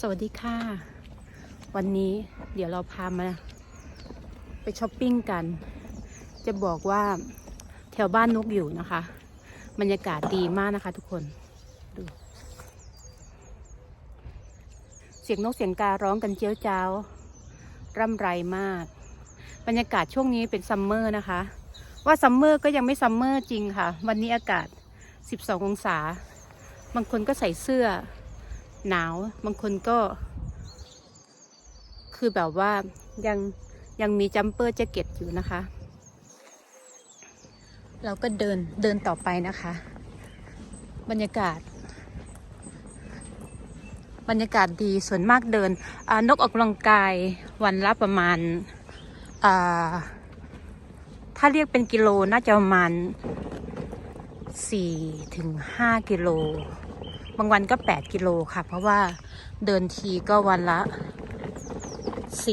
สวัสดีค่ะ วันนี้เดี๋ยวเราพามาไปช้อปปิ้งกัน จะบอกว่าแถวบ้านนกอยู่นะคะ บรรยากาศดีมากนะคะทุกคนดูเสียงนกเสียงการ้องกันเจียวจ้าวร่ำไรมาก บรรยากาศช่วงนี้เป็นซัมเมอร์นะคะ ว่าซัมเมอร์ก็ยังไม่ซัมเมอร์จริงค่ะ วันนี้อากาศ 12 องศา บางคนก็ใส่เสื้อ หนาว บางคนก็ คือแบบว่ายังยังมีจัมเปอร์แจ็คเก็ตอยู่นะคะ เราก็เดินเดินต่อไปนะคะ บรรยากาศ บรรยากาศดีส่วนมากเดินนกออกกำลังกายวันละประมาณาถ้าเรียกเป็นกิโลน่าจะประมาณ4ถึง5กิโล บางวันก็ 8 กิโลค่ะ เพราะว่าเดินทีก็วันละ4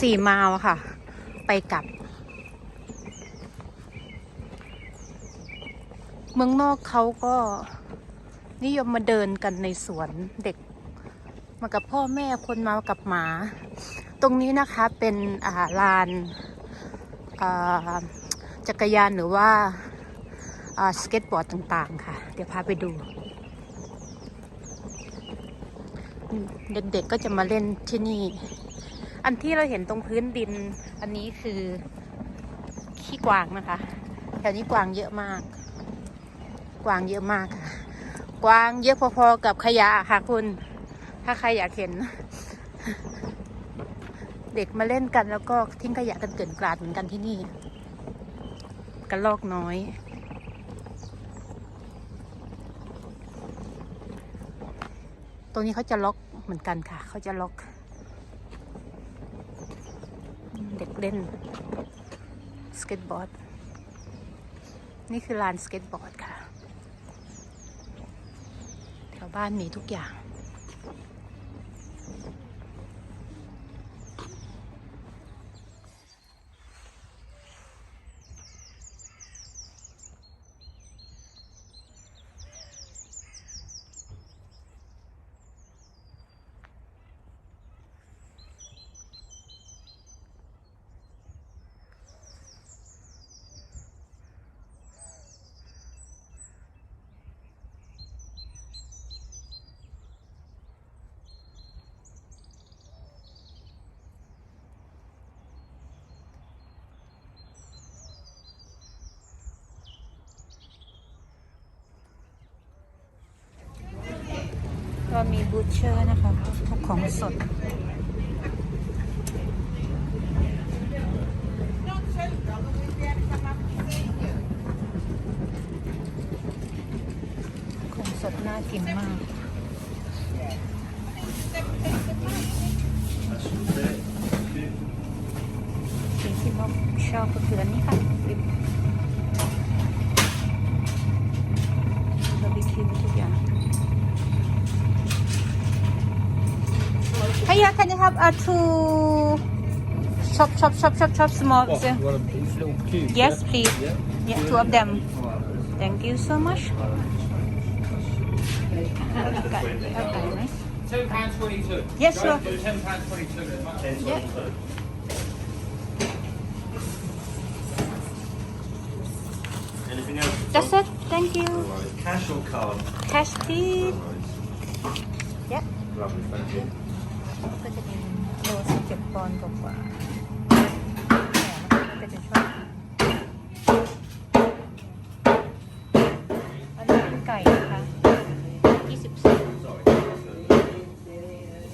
4ไมล์ค่ะ ไปกลับ เมืองนอกเขาก็นิยมมาเดินกันในสวนเด็ก มากับพ่อแม่คนมากับหมา ตรงนี้นะคะเป็นอ่าลานอ่าจักรยานหรือว่าอ่าสเก็ตบอร์ดต่างๆ ค่ะ เดี๋ยวพาไปดู เด็กๆก็จะมาเล่นที่นี่ อันที่เราเห็นตรงพื้นดิน อันนี้คือขี้กวางนะคะ แถวนี้กวางเยอะมาก กวางเยอะมากค่ะ กวางเยอะพอๆกับขยะค่ะคุณ ถ้าใครอยากเห็น เด็กมาเล่นกันแล้วก็ทิ้งขยะกันเกินกลาดเหมือนกันที่นี่กระลอกน้อย ต รงนี้เขาจะล็อกเหมือนกันค่ะ เขาจะล็อก เด็กเล่น สเก็ตบอร์ด นี่คือลานสเก็ตบอร์ดค่ะ แถวบ้านมีทุกอย่าง ก็มีบูชเชอร์นะคะทุกของสดของสดน่ากินมาก สิ่งที่นกชอบก็คืออันนี้ค่ะ have a two chop, chop, chop, chop, chop small. Oh, yes, please. Yeah. yeah, two of them. Thank you so much. Okay. Okay, nice. Ten pounds twenty-two. Yes, sure. Ten pounds twenty-two. Yeah. Anything else? That's it. Thank you. Cash or card? Cash, please. Right. Yep. Lovely. Thank you. ก็จะเป็นโลสิบเจ็ดปอนด์กว่าๆแต่มันก็จะชอบอันนี้เป็นไก่นะคะยี่สิบสอง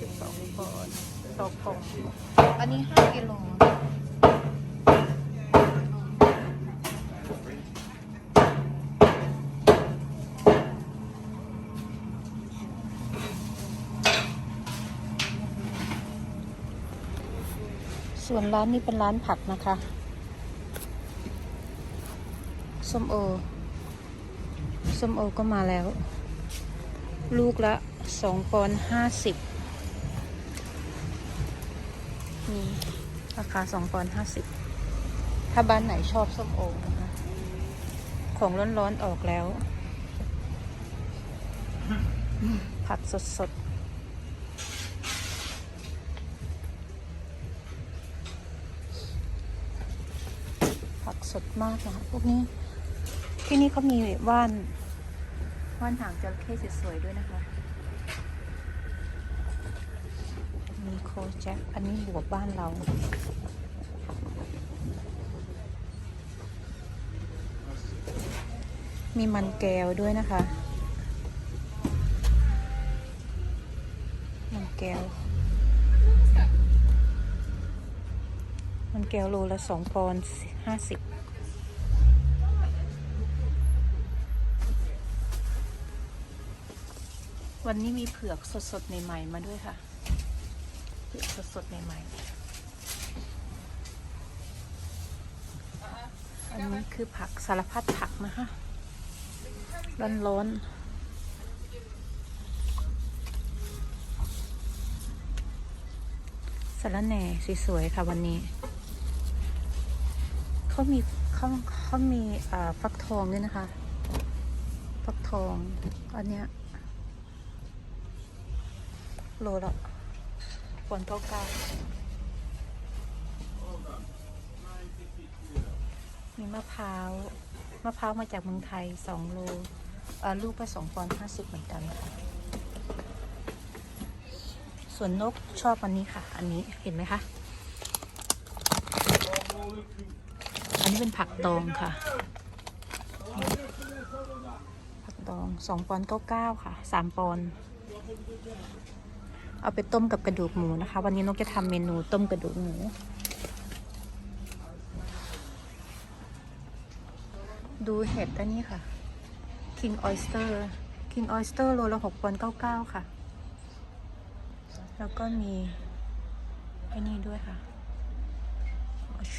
สิบสองปอนด์ต่อกล่องอันนี้ห้า ส่วนร้านนี้เป็นร้านผักนะคะส้มโอส้มโอก็มาแล้ว ลูกละสองปอนห้าสิบนี่ราคาสองปอนห้าสิบถ้าบ้านไหนชอบส้มโอนะคะของร้อนๆออกแล้ว ผักสดๆ สดมากนะคะพวกนี้ ที่นี่เขามีว่านว่านหางจระเข้สวยๆด้วยนะคะ มีโคแจ็คอันนี้บวบบ้านเรามีมันแก้วด้วยนะคะ มันแก้ว มันแก้วโลละสองปอนด์ห้าสิบ วันนี้มีเผือกสดๆใหม่ๆมาด้วยค่ะ เผือกสดๆใหม่ๆ อันนี้คือผักสารพัดผักนะคะร้อนๆสารแหน่สวยๆค่ะวันนี้ เขามีเขาเขามีฟักทองด้วยนะคะ ฟักทอง อันเนี้ย โลละฝนเก้าเก้ามีมะพร้าว มะพร้าวมาจากเมืองไทยสองโลลูกก็สองปอนด์ห้าสิบเหมือนกันค่ะ ส่วนนกชอบอันนี้ค่ะ อันนี้เห็นไหมคะ อันนี้เป็นผักดองค่ะ ผักดองสองปอนด์เก้าเก้าค่ะสามปอนด์ เอาไปต้มกับกระดูกหมูนะคะ วันนี้นกจะทำเมนูต้มกระดูกหมู ดูเห็ดอันนี้ค่ะ King Oyster King Oyster โลละหกปอนด์เก้าเก้าค่ะ แล้วก็มีไอ้นี่ด้วยค่ะมัช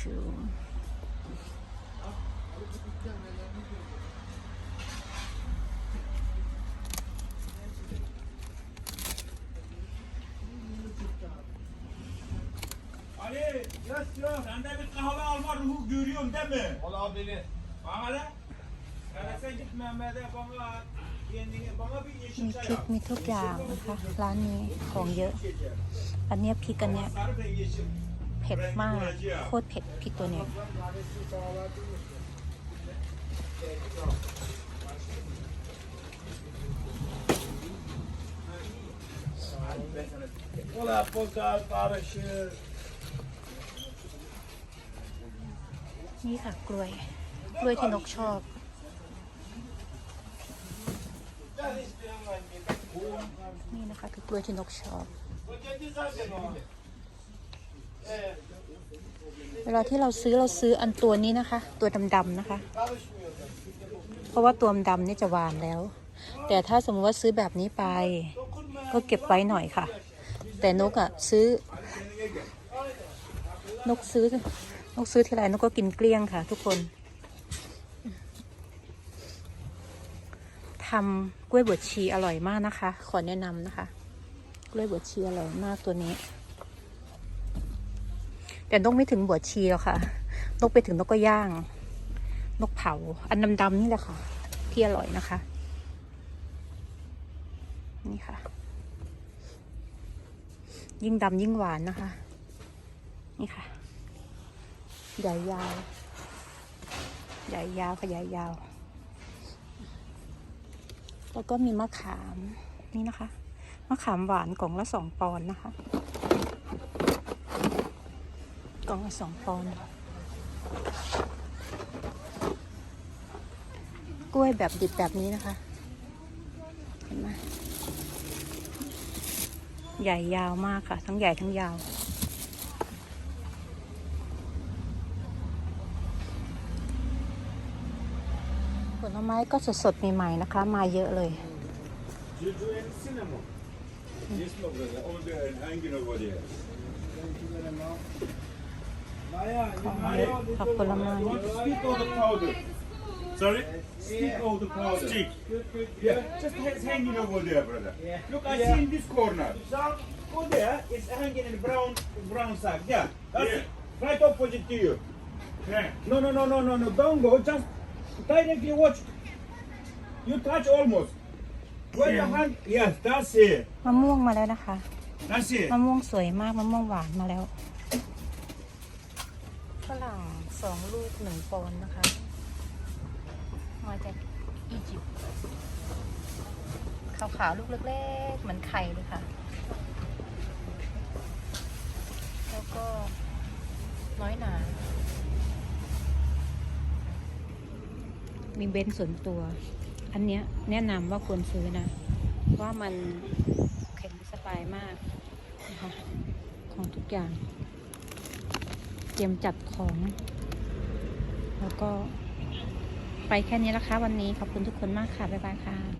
Ali, yes yok. Sen de bir kahve alma ruhu görüyorsun değil mi? Olabilir. Bana da. Yani sen git Mehmet'e bana kendine bana bir มี yeşil พ çay ริกมีทุกอย่างนะคะ ร้านนี้ของเยอะ อันเนี้ยพริกอันเนี้ย Sarı ve yeşil. เผ็ดมาก โคตรเผ็ดพริกตัวเนี้ย Kola, poka, karışır. นี่ค่ะกล้วย กล้วยที่นกชอบนี่นะคะคือกล้วยที่นกชอบ เวลาที่เราซื้อเราซื้ออันตัวนี้นะคะ ตัวดำๆนะคะ เพราะว่าตัวดำนี่จะหวานแล้ว แต่ถ้าสมมติว่าซื้อแบบนี้ไป ก็เก็บไว้หน่อยค่ะ แต่นกอะซื้อนกซื้อ นกซื้อทีไรนกก็กินเกลี้ยงค่ะ ทุกคนทำกล้วยบวชชีอร่อยมากนะคะ ขอแนะนำนะคะ กล้วยบวชชีอร่อยมากตัวนี้ แต่นกไม่ถึงบวชชีหรอกค่ะ นกไปถึงนกก็ย่าง นกเผา อันดำๆนี่แหละค่ะ ที่อร่อยนะคะ นี่ค่ะ ยิ่งดำยิ่งหวานนะคะ นี่ค่ะ ใหญ่ยาว ใหญ่ยาวขยายยาว แล้วก็มีมะขามนี่นะคะ มะขามหวานกล่องละสองปอนด์นะคะ กล่องละสองปอนด์กล้วยแบบดิบแบบนี้นะคะ เห็นไหมใหญ่ยาวมากค่ะ ทั้งใหญ่ทั้งยาว ผลไม้ก็สดๆใหม่ๆนะคะ มาเยอะเลย Juju and cinnamon. Yes, no, brother. All the hanging over there. Thank you very much. Maya, you ผักผลไม้ Stick all the powder. Sorry? Stick all the powder. Stick. Yeah, just it's hanging over there, brother. Look, I see in this corner. Go there. It's hanging in brown brown sack. Yeah. That's it. Right opposite to you. No, no, no, no, no, no. Don't go. Just directly watch. You touch almost. Where your hand? Yes, that's it. มะม่วงมาแล้วนะคะ That's it. มะม่วงสวยมากมะม่วงหวานมาแล้วฝรั่งสองลูกหนึ่งปอนด์นะคะ มาจากอียิปต์ขาวๆลูกเล็กๆเหมือนไข่เลยค่ะ แล้วก็น้อยหนา มีเบนซ์ส่วนตัว อันเนี้ยแนะนำว่าควรซื้อนะ ว่ามันแข็งสบายมากนะคะของทุกอย่าง เตรียมจัดของ แล้วก็ไปแค่นี้ละคะวันนี้ขอบคุณทุกคนมากค่ะ บ๊ายบายค่ะ